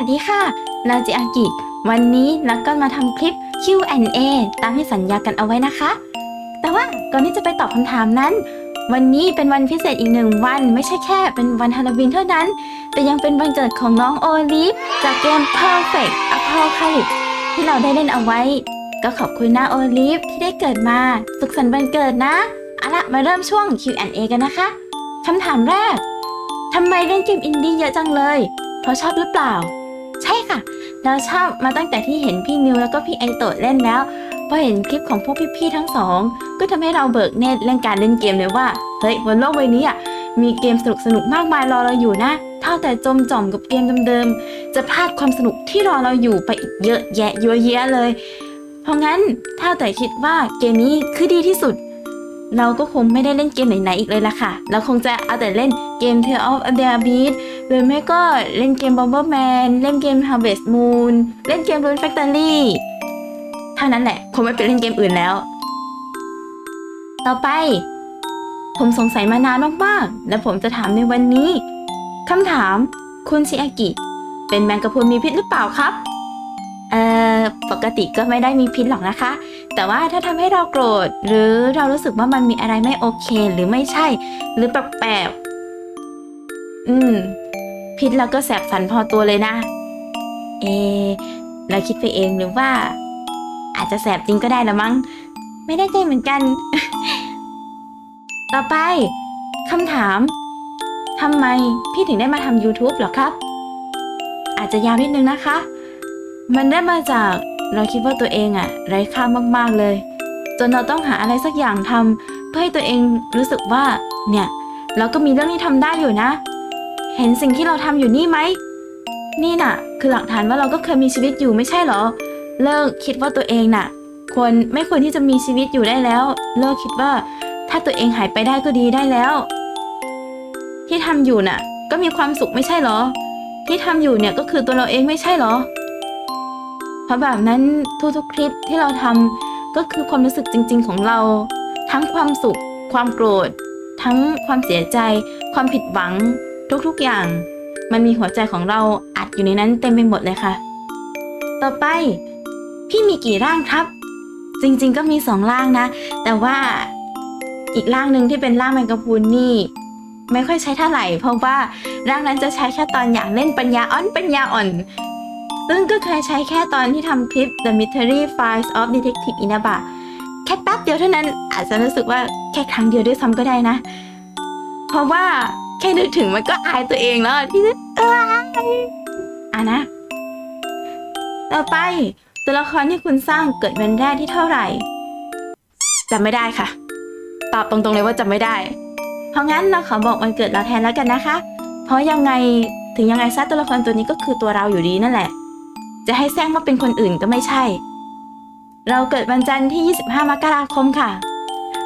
สดีค่ะนาจิอากิ วันนี้นักก็มาทำคลิป Q&A ตามที่สัญญากันเอาไว้นะคะ แต่ว่าก่อนที่จะไปตอบคำถามนั้น วันนี้เป็นวันพิเศษอีกหนึ่งวัน ไม่ใช่แค่เป็นวันฮาโลวีนเท่านั้น แต่ยังเป็นวันเกิดของน้องโอลิฟจากเกม Perfect Apocalypse ที่เราได้เล่นเอาไว้ ก็ขอบคุณนะโอลิฟที่ได้เกิดมา สุขสันต์วันเกิดนะเอาละมาเริ่มช่วง Q&A กันนะคะคำถามแรกทำไมเล่นเกมอินดี้เยอะจังเลย เพราะชอบหรือเปล่า ค่ะ เราชอบมาตั้งแต่ที่เห็นพี่นิวแล้วก็พี่ไอโตะเล่นแล้วพอเห็นคลิปของพวกพี่ๆทั้งสอง ก็ทำให้เราเบิกเนตรเรื่องการเล่นเกมเลยว่าเฮ้ยบนโลกใบนี้อะมีเกมสนุกสนุกๆมากมายรอเราอยู่นะเท่าแต่จมจ่อมกับเกมเดิมๆจะพลาดความสนุกที่รอเราอยู่ไปอีกเยอะแยะเยอะแยะเลย เพราะงั้นถ้าแต่คิดว่าเกมนี้คือดีที่สุด เราก็คงไม่ได้เล่นเกมไหนๆอีกเลยละค่ะ เราคงจะเอาแต่เล่นเกม Tale of a b e a Beat หรือไม่ก็เล่นเกม Bomberman เล่นเกม Harvest Moon เล่นเกม Rune Factory เท่านั้นแหละ คงไม่ไปเล่นเกมอื่นแล้ว ต่อไป ผมสงสัยมานานมากๆ และผมจะถามในวันนี้คำถามคุณชิอากิ เป็นแมงกะพรุนมีพิษหรือเปล่าครับ เอ่อ ปกติก็ไม่ได้มีพิษหรอกนะคะ แต่ว่าถ้าทำให้เราโกรธ หรือเรารู้สึกว่ามันมีอะไรไม่โอเค หรือไม่ใช่ หรือแปลกๆอืม พิษเราก็แสบสันพอตัวเลยนะ เอ เราคิดไปเองหรือว่า อาจจะแสบจริงก็ได้ละมั้ง ไม่ได้ใจเหมือนกัน ต่อไปคำถามทำไมพี่ถึงได้มาทำ YouTube หรอครับ อาจจะยาวนิดนึงนะคะ มันได้มาจาก เราคิดว่าตัวเองอะไร้ค่ามากๆเลย จนเราต้องหาอะไรสักอย่างทำเพื่อให้ตัวเองรู้สึกว่า เนี่ย เราก็มีเรื่องที่ทำได้อยู่นะ เห็นสิ่งที่เราทำอยู่นี่ไหมนี่น่ะ คือหลักฐานว่าเราก็เคยมีชีวิตอยู่ไม่ใช่เหรอ เลิกคิดว่าตัวเองน่ะควรไม่ควรที่จะมีชีวิตอยู่ได้แล้ว เลิกคิดว่า ถ้าตัวเองหายไปได้ก็ดีได้แล้ว ที่ทำอยู่น่ะ ก็มีความสุขไม่ใช่เหรอ ที่ทำอยู่เนี่ยก็คือตัวเราเองไม่ใช่เหรอ ราะแบบนั้นทุกๆคลิปที่เราทำก็คือความรู้สึกจริง ๆ ของเรา ทั้งความสุข ความโกรธ ทั้งความเสียใจ ความผิดหวัง ทุกๆอย่าง มันมีหัวใจของเราอัดอยู่ในนั้นเต็มไปหมดเลยค่ะ ต่อไป พี่มีกี่ร่างครับ จริง ๆ ก็มีสองร่างนะ แต่ว่าอีกร่างหนึ่งที่เป็นร่างแมงกะพรุนนี่ ไม่ค่อยใช้เท่าไหร่ เพราะว่าร่างนั้นจะใช้แค่ตอนอยากเล่นปัญญาอ่อนปัญญาอ่อน ซึ่งก็เคยใช้แค่ตอนที่ทำคลิป The Mystery Files of Detective Inaba แค่แป๊บเดียวเท่านั้นอาจจะรู้สึกว่าแค่ครั้งเดียวด้วยซ้ำก็ได้นะ เพราะว่าแค่นึกถึงมันก็อายตัวเองแล้วที่เอยอะนะ ต่อไปตัวละครที่คุณสร้างเกิดวันแรกที่เท่าไหร่จำไม่ได้ค่ะ ตอบตรงๆเลยว่าจำไม่ได้ เพราะงั้นเราขอบอกวันเกิดเราแทนแล้วกันนะคะ เพราะยังไงถึงยังไงซะตัวละครตัวนี้ก็คือตัวเราอยู่ดีนั่นแหละ จะให้แซงว่าเป็นคนอื่นก็ไม่ใช่ เราเกิดวันจันทร์ที่ 25 มกราคมค่ะ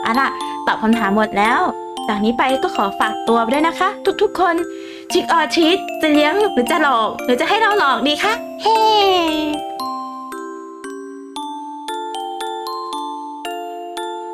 เอาล่ะตอบคำถามหมดแล้ว จากนี้ไปก็ขอฝากตัวด้วยนะคะ ทุกๆ คนชิคออชิสจะเลี้ยงหรือจะหลอก หรือจะให้เราหลอกดีคะเฮ้